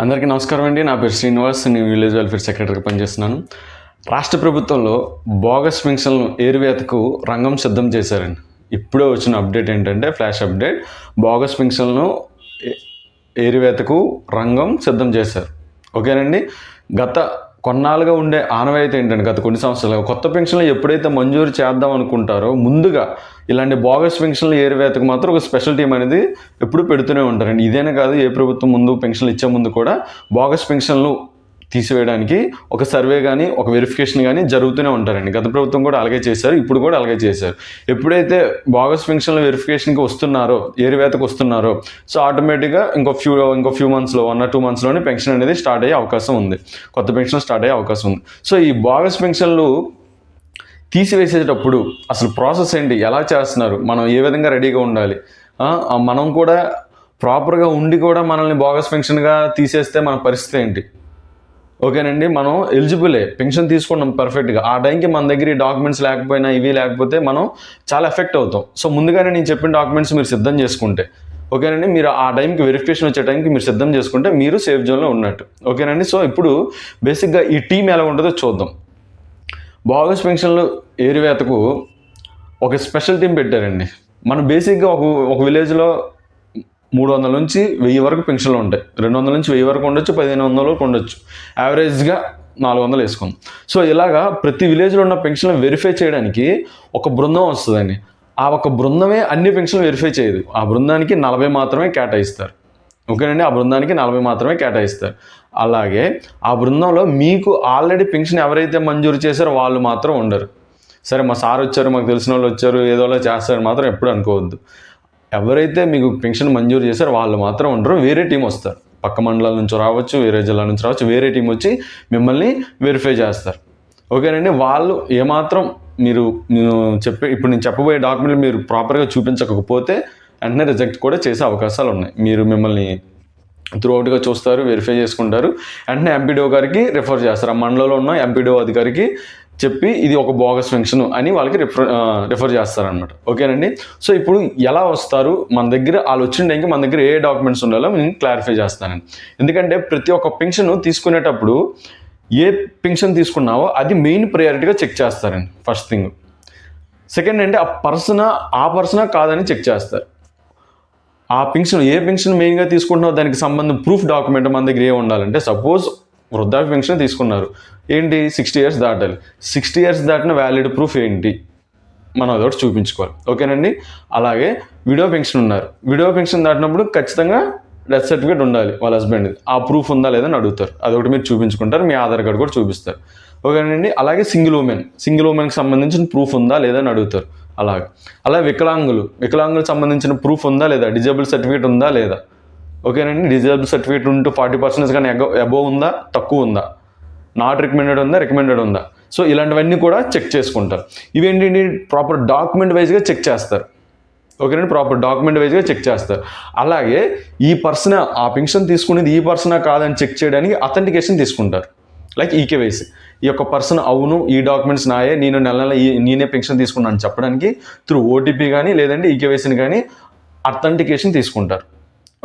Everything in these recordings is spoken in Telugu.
అందరికీ నమస్కారం అండి. నా పేరు శ్రీనివాస్ నేను విలేజ్ వెల్ఫేర్ సెక్రటరీగా పనిచేస్తున్నాను. రాష్ట్ర ప్రభుత్వంలో బోగస్ పెన్షన్లు ఏరువేతకు రంగం సిద్ధం చేశారండి. ఇప్పుడే వచ్చిన అప్డేట్ ఏంటంటే ఫ్లాష్ అప్డేట్ బోగస్ పెన్షన్లను ఏరువేతకు రంగం సిద్ధం చేశారు. ఓకేనండి? గత కొన్నాళ్ళుగా ఉండే ఆనవాయితీ ఏంటంటే గత కొన్ని సంవత్సరాలు కొత్త పెన్షన్లు ఎప్పుడైతే మంజూరు చేద్దాం అనుకుంటారో ముందుగా ఇలాంటి బోగస్ పెన్షన్లు ఏరివేతకు మాత్రం ఒక స్పెషల్ టీం అనేది ఎప్పుడు పెడుతూనే ఉంటారండి. ఇదేనే కాదు ఏ ప్రభుత్వం ముందు పెన్షన్లు ఇచ్చే ముందు కూడా బోగస్ పెన్షన్లు తీసివేయడానికి ఒక సర్వే కానీ ఒక వెరిఫికేషన్ కానీ జరుగుతూనే ఉంటారండి. గత ప్రభుత్వం కూడా అలాగే చేశారు ఇప్పుడు కూడా అలాగే చేశారు. ఎప్పుడైతే బాగస్ పెన్షన్ల వెరిఫికేషన్కి వస్తున్నారో ఏరివేతకు వస్తున్నారో సో ఆటోమేటిక్గా ఇంకో ఫ్యూ ఇంకో ఫ్యూ మంత్స్లో వన్ ఆర్ టూ మంత్స్లోనే పెన్షన్ అనేది స్టార్ట్ అయ్యే అవకాశం ఉంది. కొత్త పెన్షన్ స్టార్ట్ అయ్యే అవకాశం ఉంది. సో ఈ బాగస్ పెన్షన్లు తీసివేసేటప్పుడు అసలు ప్రాసెస్ ఏంటి? ఎలా చేస్తున్నారు? మనం ఏ విధంగా రెడీగా ఉండాలి? మనం కూడా ప్రాపర్గా ఉండి కూడా మనల్ని బోగస్ పెన్షన్గా తీసేస్తే మన పరిస్థితి ఏంటి? ఓకేనండి మనం ఎలిజిబులే. పెన్షన్ తీసుకున్నాం పర్ఫెక్ట్గా. ఆ టైంకి మన దగ్గర ఈ డాక్యుమెంట్స్ లేకపోయినా ఇవి లేకపోతే మనం చాలా ఎఫెక్ట్ అవుతాం. సో ముందుగానే నేను చెప్పిన డాక్యుమెంట్స్ మీరు సిద్ధం చేసుకుంటే. ఓకేనండి మీరు ఆ టైంకి వెరిఫికేషన్ వచ్చే టైంకి మీరు సిద్ధం చేసుకుంటే మీరు సేఫ్ జోన్లో ఉన్నట్టు. ఓకేనండి సో ఇప్పుడు బేసిక్గా ఈ టీం ఎలా ఉంటుందో చూద్దాం. బాగస్ పెన్షన్లు ఏరివేతకు ఒక స్పెషల్ టీం పెట్టారండి. మనం బేసిక్గా ఒక ఒక విలేజ్లో మూడు వందల నుంచి వెయ్యి వరకు పెన్షన్లు ఉంటాయి. రెండు వందల నుంచి వెయ్యి వరకు ఉండొచ్చు పదిహేను వందల వరకు ఉండొచ్చు. యావరేజ్గా నాలుగు వందలు వేసుకుందాం సో ఇలాగా ప్రతి విలేజ్లో ఉన్న పెన్షన్లు వెరిఫై చేయడానికి ఒక బృందం వస్తుందండి. ఆ ఒక బృందమే అన్ని పెన్షన్లు వెరిఫై చేయదు. ఆ బృందానికి నలభై మాత్రమే కేటాయిస్తారు. ఓకేనండి? ఆ బృందానికి నలభై మాత్రమే కేటాయిస్తారు. అలాగే ఆ బృందంలో మీకు ఆల్రెడీ పెన్షన్ ఎవరైతే మంజూరు చేశారో వాళ్ళు మాత్రం ఉండరు. సరే మా సార్ వచ్చారు మాకు తెలిసిన వాళ్ళు వచ్చారు ఏదోలా చేస్తారని మాత్రం ఎప్పుడు అనుకోవద్దు. ఎవరైతే మీకు పెన్షన్ మంజూరు చేశారో వాళ్ళు మాత్రం ఉండరు వేరే టీం వస్తారు. పక్క మండలాల నుంచి రావచ్చు వేరే జిల్లా నుంచి రావచ్చు వేరే టీం వచ్చి మిమ్మల్ని వెరిఫై చేస్తారు. ఓకేనండి వాళ్ళు ఏమాత్రం మీరు నేను చెప్పే ఇప్పుడు నేను చెప్పబోయే డాక్యుమెంట్లు మీరు ప్రాపర్గా చూపించకపోతే వెంటనే రిజెక్ట్ కూడా చేసే అవకాశాలు ఉన్నాయి. మీరు మిమ్మల్ని త్రూఅవుట్గా చూస్తారు వెరిఫై చేసుకుంటారు. వెంటనే ఎంపీడీఓ గారికి రిఫర్ చేస్తారు. ఆ మండలంలో ఉన్న ఎంపీడీఓ అధికారికి చెప్పి ఇది ఒక బోగస్ ఫంక్షన్ అని వాళ్ళకి రిఫర్ రిఫర్ చేస్తారనమాట ఓకేనండి? సో ఇప్పుడు ఎలా వస్తారు? మన దగ్గర వాళ్ళు వచ్చిన టైంకి మన దగ్గర ఏ డాక్యుమెంట్స్ ఉండాలో నేను క్లారిఫై చేస్తానండి ఎందుకంటే ప్రతి ఒక్క పెన్షన్ తీసుకునేటప్పుడు ఏ పెన్షన్ తీసుకున్నావో అది మెయిన్ ప్రయారిటీగా చెక్ చేస్తారండి ఫస్ట్ థింగ్. సెకండ్ అంటే ఆ పర్సన్ ఆ పర్సనా కాదని చెక్ చేస్తారు. ఆ పెన్షన్ ఏ పెన్షన్ మెయిన్గా తీసుకుంటున్నావు దానికి సంబంధం ప్రూఫ్ డాక్యుమెంట్ మన దగ్గర ఏ ఉండాలంటే సపోజ్ వృద్ధాప్య పెన్షన్ తీసుకున్నారు. ఏంటి? సిక్స్టీ ఇయర్స్ దాటాలి. సిక్స్టీ ఇయర్స్ దాటిన వ్యాలిడ్ ప్రూఫ్ ఏంటి? మనం అదొకటి చూపించుకోవాలి. ఓకేనండి? అలాగే విడో పెన్షన్ ఉన్నారు. విడో పెన్షన్ దాటినప్పుడు ఖచ్చితంగా డెత్ సర్టిఫికేట్ ఉండాలి వాళ్ళ హస్బెండ్. ఆ ప్రూఫ్ ఉందా లేదని అడుగుతారు. అదొకటి మీరు చూపించుకుంటారు. మీ ఆధార్ కార్డు కూడా చూపిస్తారు. ఓకేనండి? అలాగే సింగిల్ ఉమెన్. సింగిల్ ఉమెన్కి సంబంధించిన ప్రూఫ్ ఉందా లేదని అడుగుతారు. అలాగే. అలా వికలాంగులు. వికలాంగులకు సంబంధించిన ప్రూఫ్ ఉందా లేదా? డిజేబుల్ సర్టిఫికేట్ ఉందా లేదా? ఓకేనండి డిజేబుల్ సర్టిఫికేట్ ఉంటూ ఫార్టీ పర్సెంటేజ్ కానీ అబోవ్ ఉందా? తక్కువ ఉందా? నాట్ రికమెండెడ్ ఉందా? రికమెండెడ్ ఉందా? సో ఇలాంటివన్నీ కూడా చెక్ చేసుకుంటారు. ఇవేంటి ప్రాపర్ డాక్యుమెంట్ వైజ్గా చెక్ చేస్తారు. ఓకేనండి ప్రాపర్ డాక్యుమెంట్ వైజ్గా చెక్ చేస్తారు. అలాగే ఈ పర్సన్ ఆ పెన్షన్ తీసుకునేది ఈ పర్సనా కాదని చెక్ చేయడానికి అథెంటికేషన్ తీసుకుంటారు. Like eKYC. ఈ యొక్క పర్సన్ అవును ఈ డాక్యుమెంట్స్ నాయే నేను నెల నెల ఈ నేనే పెన్షన్ తీసుకున్నాను చెప్పడానికి త్రూ ఓటీపీ కానీ లేదంటే ఈకేవైసీని కానీ అథెంటికేషన్ తీసుకుంటారు.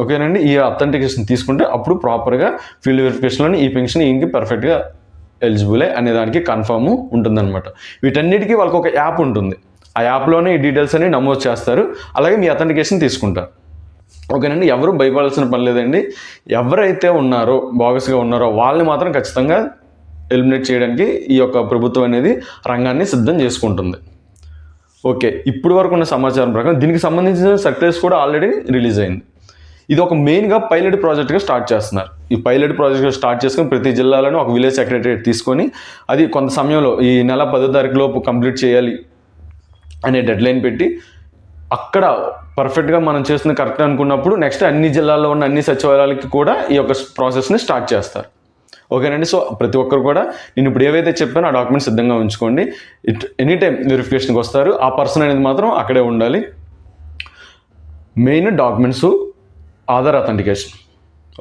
ఓకేనండి? ఈ అథెంటికేషన్ తీసుకుంటే అప్పుడు ప్రాపర్గా ఫీల్డ్ వెరిఫికేషన్లోని ఈ పెన్షన్ ఇంకా పర్ఫెక్ట్గా ఎలిజిబులే అనే దానికి కన్ఫర్మ్ ఉంటుందన్నమాట. వీటన్నిటికీ వాళ్ళకి ఒక యాప్ ఉంటుంది. ఆ యాప్లోనే ఈ డీటెయిల్స్ అన్ని నమోదు చేస్తారు. అలాగే మీ అథెంటికేషన్ తీసుకుంటారు ఓకేనండి? ఎవరు భయపడాల్సిన పని లేదండి. ఎవరైతే ఉన్నారో బాగస్గా ఉన్నారో వాళ్ళని మాత్రం ఖచ్చితంగా ఎలిమినేట్ చేయడానికి ఈ యొక్క ప్రభుత్వం అనేది రంగాన్ని సిద్ధం చేసుకుంటుంది. ఓకే. ఇప్పుడు వరకు ఉన్న సమాచారం ప్రకారం దీనికి సంబంధించిన సర్క్యులర్స్ కూడా ఆల్రెడీ రిలీజ్ అయింది. ఇది ఒక మెయిన్గా పైలట్ ప్రాజెక్ట్గా స్టార్ట్ చేస్తున్నారు. ఈ పైలట్ ప్రాజెక్ట్గా స్టార్ట్ చేసుకొని ప్రతి జిల్లాలోనూ ఒక విలేజ్ సెక్రటరీ తీసుకొని అది కొంత సమయంలో ఈ నెల పదో తారీఖు లోపు కంప్లీట్ చేయాలి అనే డెడ్లైన్ పెట్టి అక్కడ పర్ఫెక్ట్గా మనం చేస్తుంది కరెక్ట్ అనుకున్నప్పుడు నెక్స్ట్ అన్ని జిల్లాల్లో ఉన్న అన్ని సచివాలయాలకి కూడా ఈ యొక్క ప్రాసెస్ని స్టార్ట్ చేస్తారు. ఓకేనండి? సో ప్రతి ఒక్కరు కూడా నేను ఇప్పుడు ఏవైతే చెప్పానో ఆ డాక్యుమెంట్ సిద్ధంగా ఉంచుకోండి. ఇట్ ఎనీ టైం వెరిఫికేషన్కి వస్తారు. ఆ పర్సన్ అనేది మాత్రం అక్కడే ఉండాలి. మెయిన్ డాక్యుమెంట్స్ ఆధార్ అథెంటికేషన్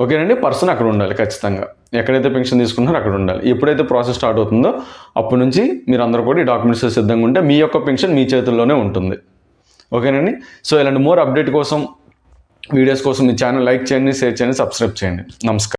ఓకేనండి? పర్సన్ అక్కడ ఉండాలి ఖచ్చితంగా. ఎక్కడైతే పెన్షన్ తీసుకున్నారో అక్కడ ఉండాలి. ఎప్పుడైతే ప్రాసెస్ స్టార్ట్ అవుతుందో అప్పటి నుంచి మీరు అందరూ కూడా ఈ డాక్యుమెంట్స్ సిద్ధంగా ఉంటే మీ యొక్క పెన్షన్ మీ చేతుల్లోనే ఉంటుంది. ఓకేనండి? సో ఇలాంటి మోర్ అప్డేట్ కోసం వీడియోస్ కోసం మీ ఛానల్ లైక్ చేయండి షేర్ చేయండి సబ్స్క్రైబ్ చేయండి. నమస్కారం.